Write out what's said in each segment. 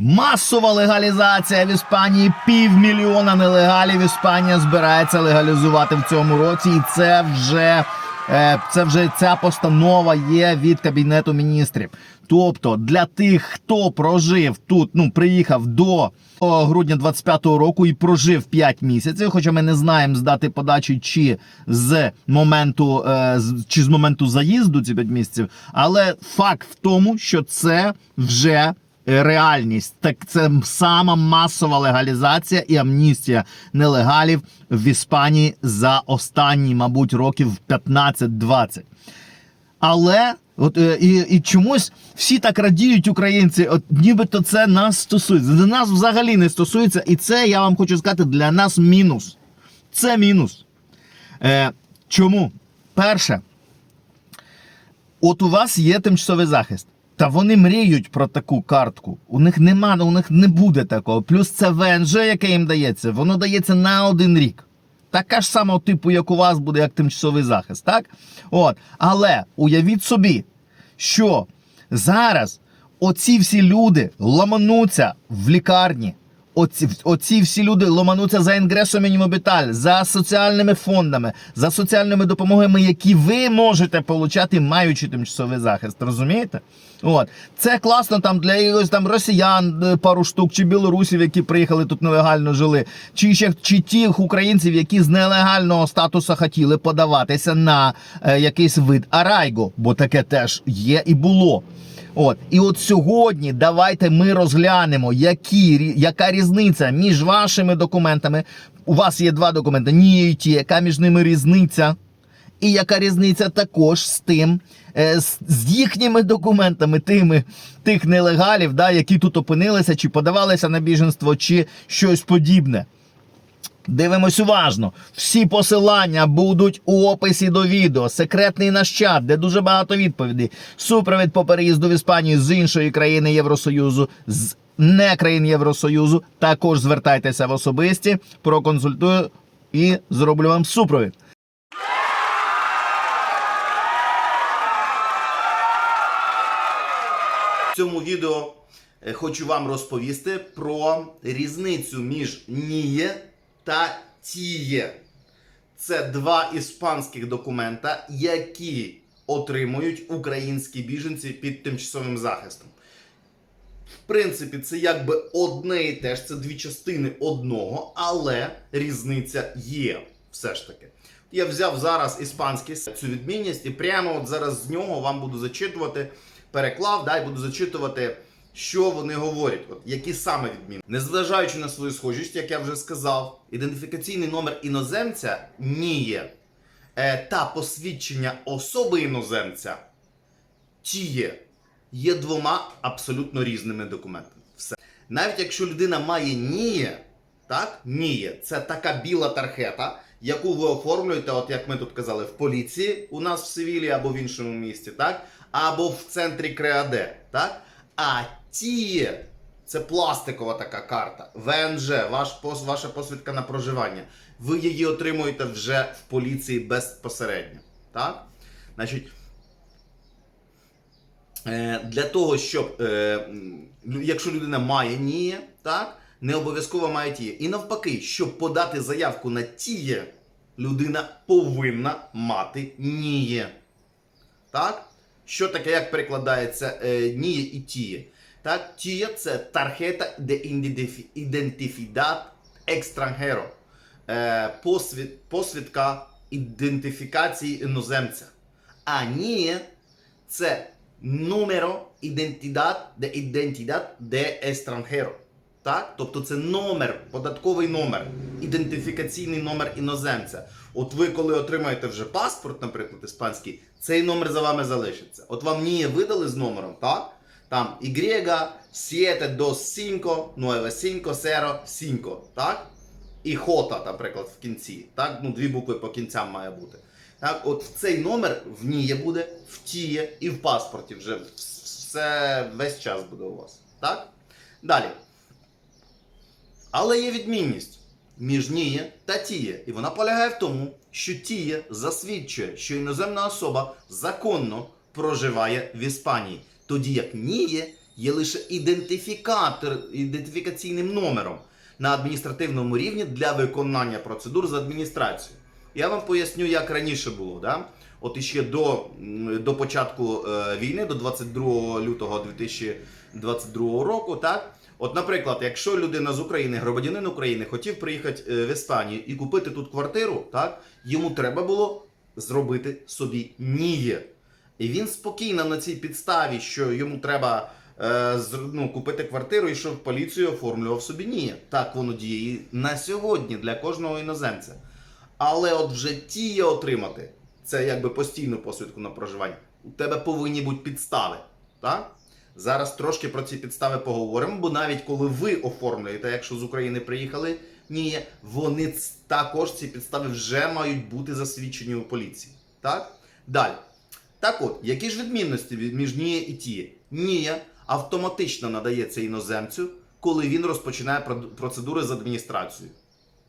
Масова легалізація в Іспанії. Півмільйона нелегалів Іспанія збирається легалізувати в цьому році, і це вже. е, Це вже ця постанова є від кабінету міністрів. Тобто для тих, хто прожив тут, ну приїхав до грудня 25-го року і прожив 5 місяців. Хоча ми не знаємо з дати подачі, чи з моменту е, чи з моменту заїзду ці 5 місяців. Але факт в тому, що це вже реальність. Так це сама масова легалізація і амністія нелегалів в Іспанії за останні, мабуть, років 15-20. Але от е, і, і чомусь всі так радіють українці, от нібито це нас стосується. Для нас взагалі не стосується, і це я вам хочу сказати для нас мінус. Це мінус. Е, чому? Перше, от у вас є тимчасовий захист. Та вони мріють про таку картку. У них нема, у них не буде такого. Плюс це ВНЖ, яке їм дається, воно дається на один рік. Така ж сама типу, як у вас буде, як тимчасовий захист, так? От. Але уявіть собі, що зараз оці всі люди ламануться в лікарні. Оці, оці всі люди ломануться за інгресо мінімобіталь, за соціальними фондами, за соціальними допомогами, які ви можете получати, маючи тимчасовий захист. Розумієте? От це класно там для якогось там росіян е, пару штук, чи білорусів, які приїхали тут нелегально жили, чи ще чи тих українців, які з нелегального статусу хотіли подаватися на е, якийсь вид арайго, бо таке теж є і було. От і от сьогодні давайте ми розглянемо, які, яка різниця між вашими документами. У вас є два документи, ні ті, яка між ними різниця, і яка різниця також з тим, е, з, їхніми документами, тими тих нелегалів, да, які тут опинилися, чи подавалися на біженство, чи щось подібне. Дивимось уважно. Всі посилання будуть у описі до відео. Секретний наш чат, де дуже багато відповідей. Супровід по переїзду в Іспанію з іншої країни Євросоюзу, з не країн Євросоюзу. Також звертайтеся в особисті, проконсультую і зроблю вам супровід. В цьому відео е, хочу вам розповісти про різницю між ніє та тіє. Це два іспанських документа, які отримують українські біженці під тимчасовим захистом. В принципі, це якби одне і те ж, це дві частини одного, але різниця є все ж таки. Я взяв зараз іспанський цю відмінність, і прямо от зараз з нього вам буду зачитувати, переклав, да, і буду зачитувати, що вони говорять, от які саме відміни. Незважаючи на свою схожість, як я вже сказав, ідентифікаційний номер іноземця ніє е, та посвідчення особи іноземця тіє є двома абсолютно різними документами. Все. Навіть якщо людина має ніє, так, ніє, це така біла тархета, яку ви оформлюєте, от як ми тут казали, в поліції у нас в Севілі або в іншому місті, так? Або в центрі Креаде, так? А тіє це пластикова така карта. ВНЖ, ваш ваша посвідка на проживання. Ви її отримуєте вже в поліції безпосередньо. Так? Значить, Е, для того, щоб е, якщо людина має ніє, так, не обов'язково має тіє. І навпаки, щоб подати заявку на тіє, людина повинна мати ніє. Так? Що таке, як перекладається е, ніє і тіє? Так, тіє це тархета де ідентифідат екстранжеро. Е, посвід, посвідка ідентифікації іноземця. А ніє це numero identidad de identidad de extranjero. Так? Тобто це номер, податковий номер, ідентифікаційний номер іноземця. От ви, коли отримаєте вже паспорт, наприклад, іспанський, цей номер за вами залишиться. От вам ніє видали з номером, так? Там Y 7259505, так? І хота, наприклад, в кінці. Так? Ну, дві букви по кінцям має бути. Так, от цей номер в НІЄ буде, в ТІЄ і в паспорті вже все весь час буде у вас. Так? Далі. Але є відмінність між ніє та тіє. І вона полягає в тому, що тіє засвідчує, що іноземна особа законно проживає в Іспанії, тоді як ніє є лише ідентифікатор, ідентифікаційним номером на адміністративному рівні для виконання процедур з адміністрацією. Я вам поясню, як раніше було. Да? От іще до, до початку е, війни, до 22 лютого 2022 року, так? От, наприклад, якщо людина з України, громадянин України, хотів приїхати е, в Іспанію і купити тут квартиру, так, йому треба було зробити собі ніє. І він спокійно на цій підставі, що йому треба е, ну, купити квартиру, йшов в поліцію, оформлював собі ніє. Так воно діє і на сьогодні для кожного іноземця. Але от вже тіє отримати, це якби постійну посвідку на проживання, у тебе повинні бути підстави. Так? Зараз трошки про ці підстави поговоримо, бо навіть коли ви оформлюєте, якщо з України приїхали, ні, вони також ці підстави вже мають бути засвідчені у поліції. Так? Далі. Так от, які ж відмінності від- між НІЄ і ТІЄ? НІЄ автоматично надається іноземцю, коли він розпочинає процедури з адміністрацією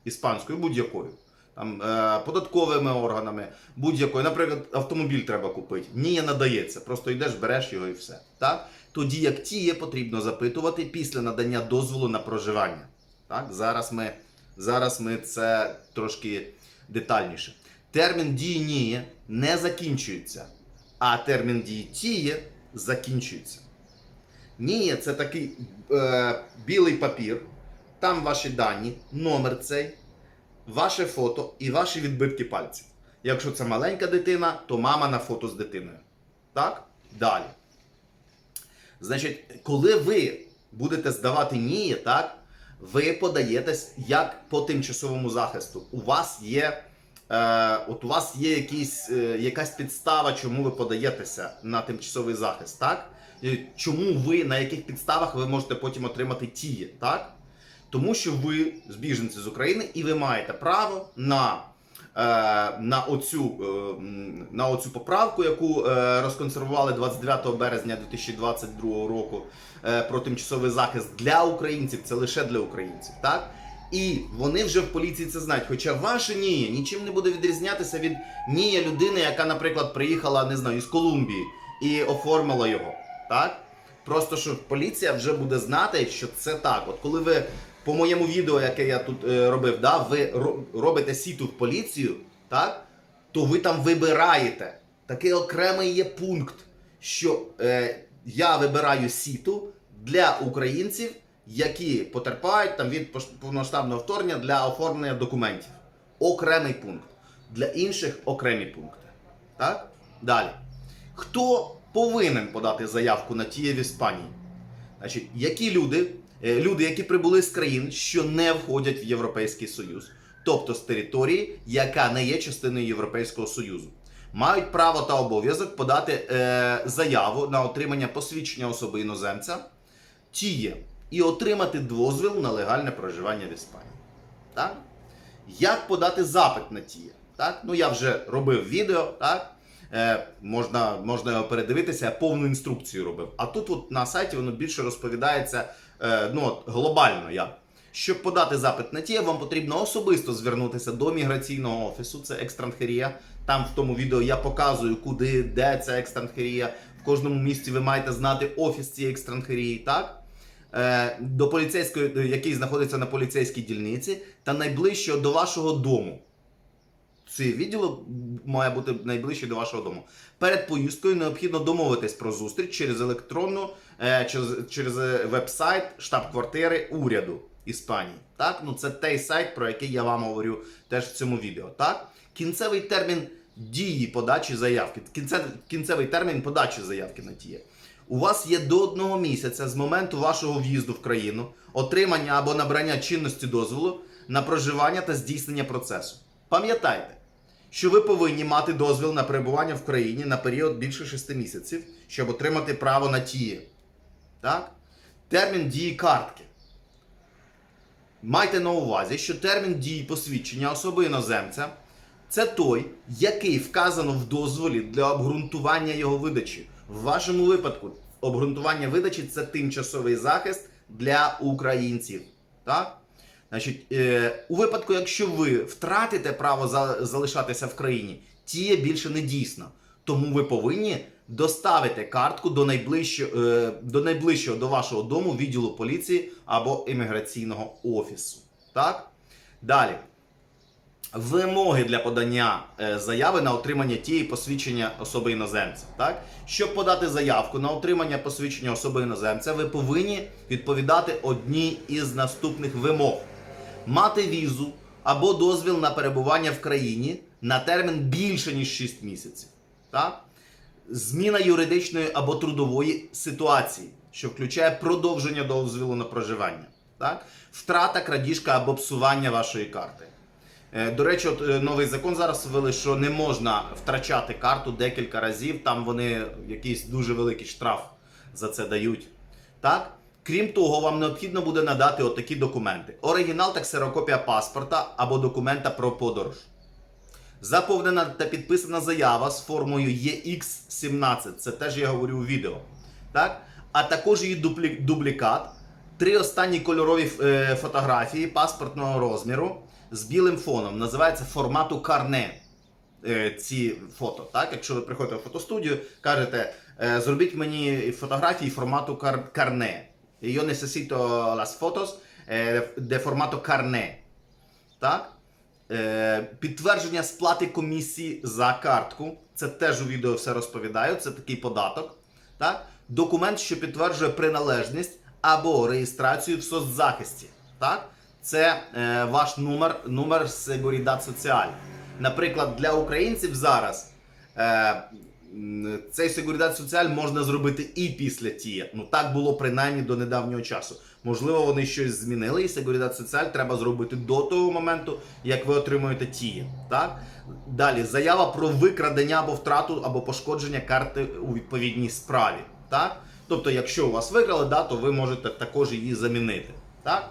іспанською, будь-якою. Там, е, податковими органами, будь-якою. Наприклад, автомобіль треба купити. Ні, надається. Просто йдеш, береш його і все. Так? Тоді як тіє потрібно запитувати після надання дозволу на проживання. Так? Зараз, ми, зараз ми це трошки детальніше. Термін дії ніє не закінчується, а термін дії закінчується. Ніє це такий е, білий папір, там ваші дані, номер цей, ваше фото і ваші відбитки пальців. Якщо це маленька дитина, то мама на фото з дитиною. Так? Далі. Значить, коли ви будете здавати НІЄ, так, ви подаєтесь як по тимчасовому захисту. У вас є, от у вас є якісь, е, якась підстава, чому ви подаєтеся на тимчасовий захист, так? Чому ви, на яких підставах ви можете потім отримати тіє, так? Тому що ви біженці з України і ви маєте право на, е, на, оцю, е, на оцю поправку, яку е, розконсервували 29 березня 2022 року е, про тимчасовий захист для українців. Це лише для українців, так? І вони вже в поліції це знають. Хоча ваше НІЄ нічим не буде відрізнятися від НІЄ людини, яка, наприклад, приїхала, не знаю, із Колумбії і оформила його. Так? Просто що поліція вже буде знати, що це так. От коли ви по моєму відео, яке я тут е, робив, да, ви робите сіту в поліцію, так? то ви там вибираєте. Такий окремий є пункт, що е, я вибираю сіту для українців, які потерпають там від повномасштабного вторгнення для оформлення документів. Окремий пункт. Для інших окремі пункти. Так? Далі. Хто повинен подати заявку на тіє в Іспанії? Значить, які люди, е, люди, які прибули з країн, що не входять в Європейський Союз, тобто з території, яка не є частиною Європейського Союзу, мають право та обов'язок подати е, заяву на отримання посвідчення особи іноземця тіє і отримати дозвіл на легальне проживання в Іспанії. Так? Як подати запит на тіє? Так? Ну, я вже робив відео, так? Е, можна, можна його передивитися, я повну інструкцію робив. А тут от на сайті воно більше розповідається е, ну, от, глобально як. Щоб подати запит на тіє, вам потрібно особисто звернутися до міграційного офісу, це екстранхерія. Там в тому відео я показую, куди, де ця екстранхерія. В кожному місці ви маєте знати офіс цієї екстранхерії, так? Е, до поліцейської, який знаходиться на поліцейській дільниці, та найближчого до вашого дому. Цей відділ має бути найближче до вашого дому. Перед поїздкою необхідно домовитись про зустріч через електронну, е, через, через е, веб-сайт штаб-квартири уряду Іспанії. Так? Ну, це той сайт, про який я вам говорю теж в цьому відео. Так? Кінцевий термін дії подачі заявки. Кінце, кінцевий термін подачі заявки на тіє. У вас є до одного місяця з моменту вашого в'їзду в країну, отримання або набрання чинності дозволу на проживання та здійснення процесу. Пам'ятайте, що ви повинні мати дозвіл на перебування в країні на період більше 6 місяців, щоб отримати право на тіє. Так? Термін дії картки. Майте на увазі, що термін дії посвідчення особи іноземця це той, який вказано в дозволі для обґрунтування його видачі. В вашому випадку обґрунтування видачі це тимчасовий захист для українців. Так? Значить, е, у випадку, якщо ви втратите право за, залишатися в країні, тіє більше не дійсно. Тому ви повинні доставите картку до найближчого, е, до найближчого до вашого дому відділу поліції або імміграційного офісу. Так? Далі. Вимоги для подання е, заяви на отримання тієї посвідчення особи іноземця. Так? Щоб подати заявку на отримання посвідчення особи іноземця, ви повинні відповідати одній із наступних вимог: мати візу або дозвіл на перебування в країні на термін більше ніж 6 місяців. Так? Зміна юридичної або трудової ситуації, що включає продовження дозволу на проживання. Так? Втрата, крадіжка або псування вашої карти. Е, До речі, от е, новий закон зараз ввели, що не можна втрачати карту декілька разів. Там вони якийсь дуже великий штраф за це дають. Так? Крім того, вам необхідно буде надати отакі документи: оригінал та ксерокопія паспорта або документа про подорож. Заповнена та підписана заява з формою EX17. Це теж я говорю у відео. Так? А також її дублікат, три останні кольорові е, фотографії паспортного розміру з білим фоном. Називається формату карне. Ці фото. Так? Якщо ви приходите в фотостудію, кажете, е, зробіть мені фотографії формату кар- карне. Io necesito las fotos de formato carné. Так? Е, підтвердження сплати комісії за картку. Це теж у відео все розповідаю. Це такий податок. Так? Документ, що підтверджує приналежність або реєстрацію в соцзахисті. Так? Це е, ваш номер, номер Seguridad Social. Наприклад, для українців зараз е, цей Seguridad Social можна зробити і після тіє. Ну так було принаймні до недавнього часу. Можливо, вони щось змінили, і Seguridad Social треба зробити до того моменту, як ви отримуєте тіє. Так? Далі заява про викрадення або втрату або пошкодження карти у відповідній справі. Так? Тобто, якщо у вас викрали, да, то ви можете також її замінити. Так?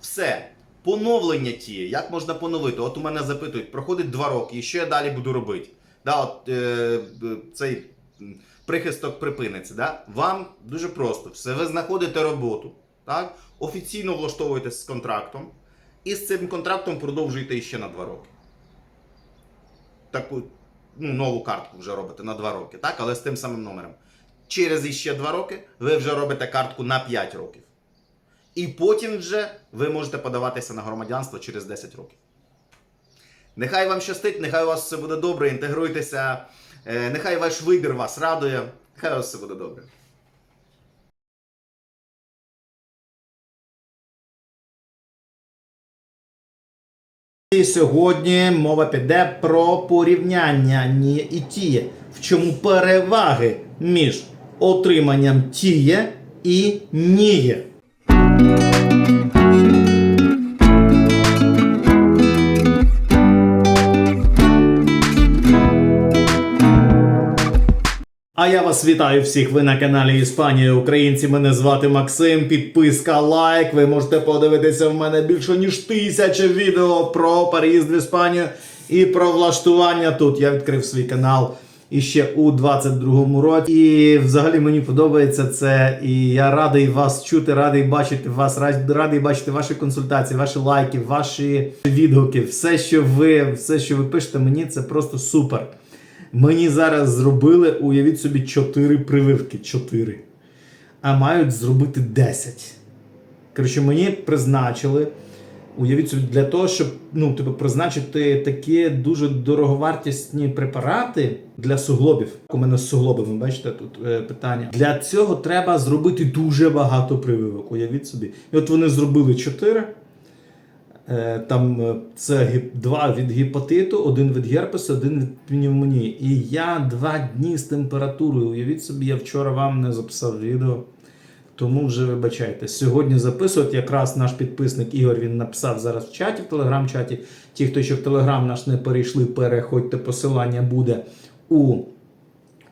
Все. Поновлення тіє. Як можна поновити? От у мене запитують, проходить два роки, і що я далі буду робити? Да, от, е, цей прихисток припиниться. Да? Вам дуже просто. Все, ви знаходите роботу, так? офіційно влаштовуєтесь з контрактом, і з цим контрактом продовжуєте іще на два роки. Таку ну, нову картку вже робите на два роки, так? але з тим самим номером. Через іще два роки ви вже робите картку на 5 років. І потім вже ви можете подаватися на громадянство через 10 років. Нехай вам щастить, нехай у вас все буде добре, інтегруйтеся, е, нехай ваш вибір вас радує, нехай у вас все буде добре. І сьогодні мова піде про порівняння ні і тіє. В чому переваги між отриманням тіє і ніє. А я вас вітаю всіх. Ви на каналі Іспанія Українці. Мене звати Максим. Підписка, лайк. Ви можете подивитися в мене більше ніж тисяча відео про переїзд в Іспанію і про влаштування тут. Я відкрив свій канал іще у 22-му році. І взагалі мені подобається це. І я радий вас чути, радий бачити вас, радий бачити ваші консультації, ваші лайки, ваші відгуки. Все, що ви, все, що ви пишете, мені це просто супер. Мені зараз зробили, уявіть собі, 4 прививки. 4. А мають зробити 10. Коротше, мені призначили. Уявіть собі, для того, щоб ну, типу, призначити такі дуже дороговартісні препарати для суглобів. У мене з суглобами, бачите, тут е, питання. Для цього треба зробити дуже багато прививок. Уявіть собі. І от вони зробили 4. Е, Там е, це два від гепатиту, один від герпесу, один від пневмонії. І я два дні з температурою. Уявіть собі, я вчора вам не записав відео. Тому вже вибачайте. Сьогодні записувати якраз наш підписник Ігор він написав зараз в чаті, в телеграм-чаті. Ті, хто ще в телеграм наш не перейшли, переходьте, посилання буде у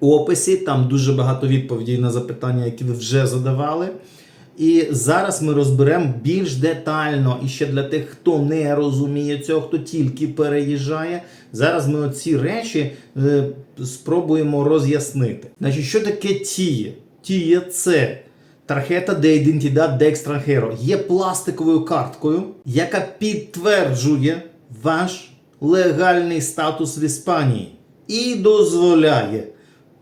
описі. Там дуже багато відповідей на запитання, які ви вже задавали. І зараз ми розберемо більш детально і ще для тих, хто не розуміє цього, хто тільки переїжджає. Зараз ми оці речі е, спробуємо роз'яснити. Значить, що таке тіє? Тіє це тархета де ідентідад де екстранхеро. Є пластиковою карткою, яка підтверджує ваш легальний статус в Іспанії і дозволяє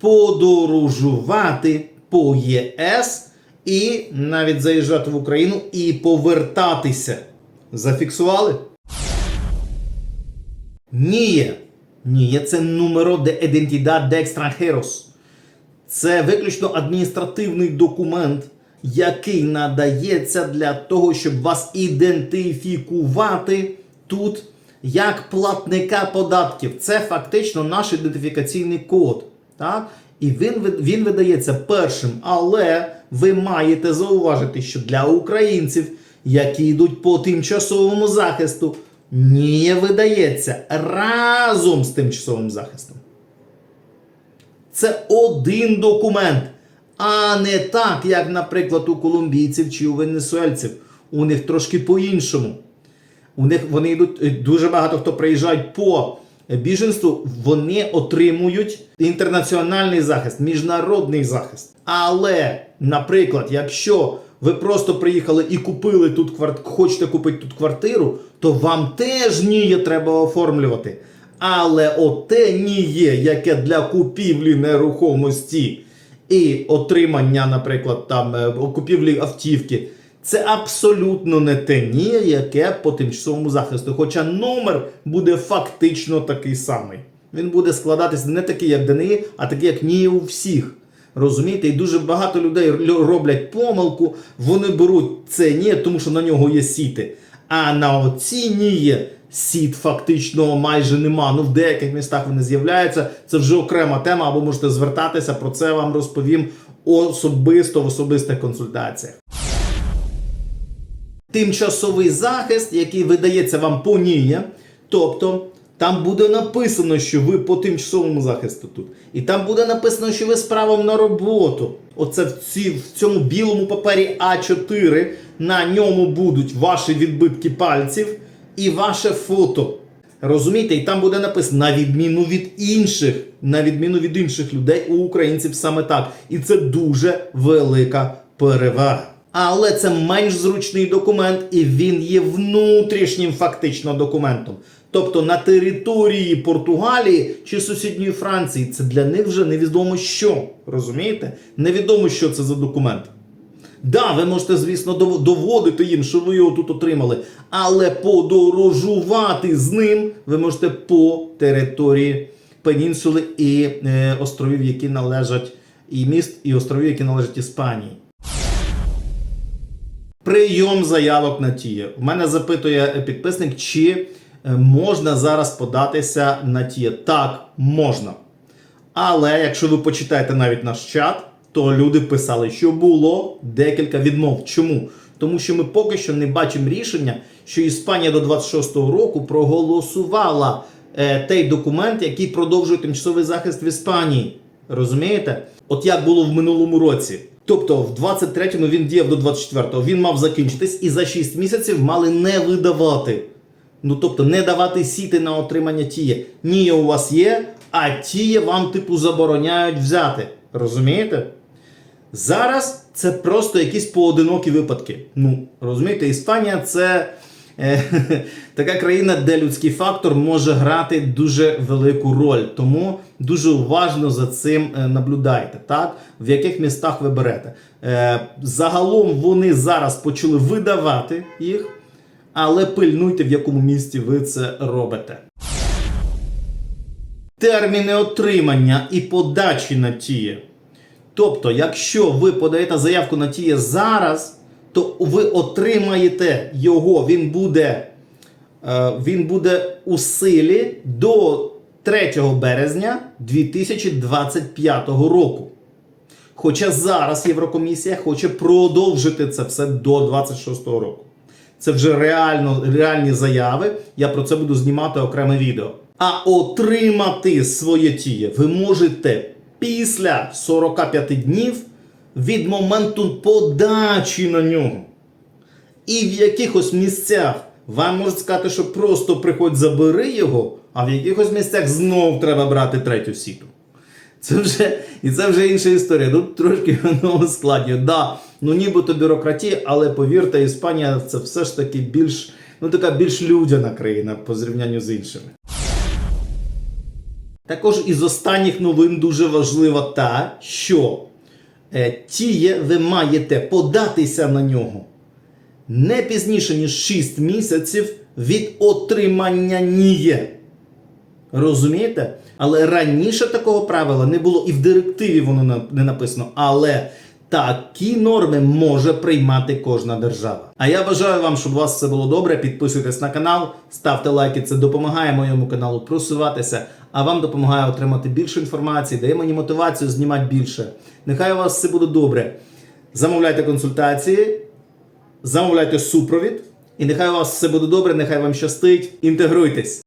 подорожувати по ЄС і навіть заїжджати в Україну і повертатися. Зафіксували? Ні. Ні, це numero de identidad de extranjeros. Це виключно адміністративний документ, який надається для того, щоб вас ідентифікувати тут як платника податків. Це фактично наш ідентифікаційний код. Так? І він, він видається першим. Але ви маєте зауважити, що для українців, які йдуть по тимчасовому захисту, не видається разом з тимчасовим захистом. Це один документ, а не так, як, наприклад, у колумбійців чи у венесуельців. У них трошки по-іншому. У них вони йдуть е, дуже багато хто приїжджають по біженству, вони отримують інтернаціональний захист, міжнародний захист. Але, наприклад, якщо ви просто приїхали і купили тут кварт... хочете купити тут квартиру, то вам теж ніє треба оформлювати. Але оте ніє, яке для купівлі нерухомості і отримання, наприклад, там е, купівлі автівки, це абсолютно не те ніє, яке по тимчасовому захисту. Хоча номер буде фактично такий самий. Він буде складатися не такий, як ДНІ, а такий, як ніє у всіх. Розумієте, і дуже багато людей лю- роблять помилку, вони беруть це ні, тому що на нього є сіти. А на оці ніє сіт фактично майже нема. Ну в деяких містах вони з'являються. Це вже окрема тема, або можете звертатися. Про це вам розповім особисто в особистих консультаціях. Тимчасовий захист, який видається вам по НІЯ, тобто там буде написано, що ви по тимчасовому захисту тут. І там буде написано, що ви з правом на роботу. Оце в, ці, в цьому білому папері А4 на ньому будуть ваші відбитки пальців і ваше фото. Розумієте, і там буде написано на відміну від інших, на відміну від інших людей, у українців саме так. І це дуже велика перевага. Але це менш зручний документ, і він є внутрішнім фактично документом. Тобто на території Португалії чи сусідньої Франції це для них вже невідомо що. Розумієте? Невідомо, що це за документ. Да, ви можете, звісно, доводити їм, що ви його тут отримали, але подорожувати з ним ви можете по території пенінсули і е, островів, які належать, і міст, і островів, які належать Іспанії. Прийом заявок на тіє. У мене запитує підписник, чи е, можна зараз податися на тіє. Так, можна. Але якщо ви почитаєте навіть наш чат, то люди писали, що було декілька відмов. Чому? Тому що ми поки що не бачимо рішення, що Іспанія до 26-го року проголосувала е, той документ, який продовжує тимчасовий захист в Іспанії. Розумієте? От як було в минулому році. Тобто в 23-му він діяв до 24-го, він мав закінчитись і за 6 місяців мали не видавати. Ну тобто не давати сіти на отримання тіє. Ніє у вас є, а тіє вам, типу, забороняють взяти. Розумієте? Зараз це просто якісь поодинокі випадки. Ну, розумієте, Іспанія це е, така країна, де людський фактор може грати дуже велику роль. Тому дуже уважно за цим е, наблюдайте, так? в яких містах ви берете. Е, загалом вони зараз почали видавати їх, але пильнуйте, в якому місті ви це робите. Терміни отримання і подачі на тіє. Тобто, якщо ви подаєте заявку на тіє зараз, то ви отримаєте його, він буде, е, він буде у силі до 3 березня 2025 року. Хоча зараз Єврокомісія хоче продовжити це все до 26 року. Це вже реально, реальні заяви. Я про це буду знімати окреме відео. А отримати своє тіє ви можете після 45 днів від моменту подачі на нього. І в якихось місцях вам можуть сказати, що просто приходь забери його, а в якихось місцях знов треба брати третю сіту. Це вже, і це вже інша історія. Тут трошки воно ускладнює. Да, ну нібито бюрократія, але повірте, Іспанія це все ж таки більш, ну така більш людяна країна по зрівнянню з іншими. Також із останніх новин дуже важлива та, що е, тіє ви маєте податися на нього не пізніше, ніж 6 місяців від отримання ніє. Розумієте? Але раніше такого правила не було, і в директиві воно не написано. Але такі норми може приймати кожна держава. А я бажаю вам, щоб у вас все було добре. Підписуйтесь на канал, ставте лайки. Це допомагає моєму каналу просуватися, а вам допомагає отримати більше інформації, дає мені мотивацію знімати більше. Нехай у вас все буде добре. Замовляйте консультації, замовляйте супровід, і нехай у вас все буде добре, нехай вам щастить. Інтегруйтесь.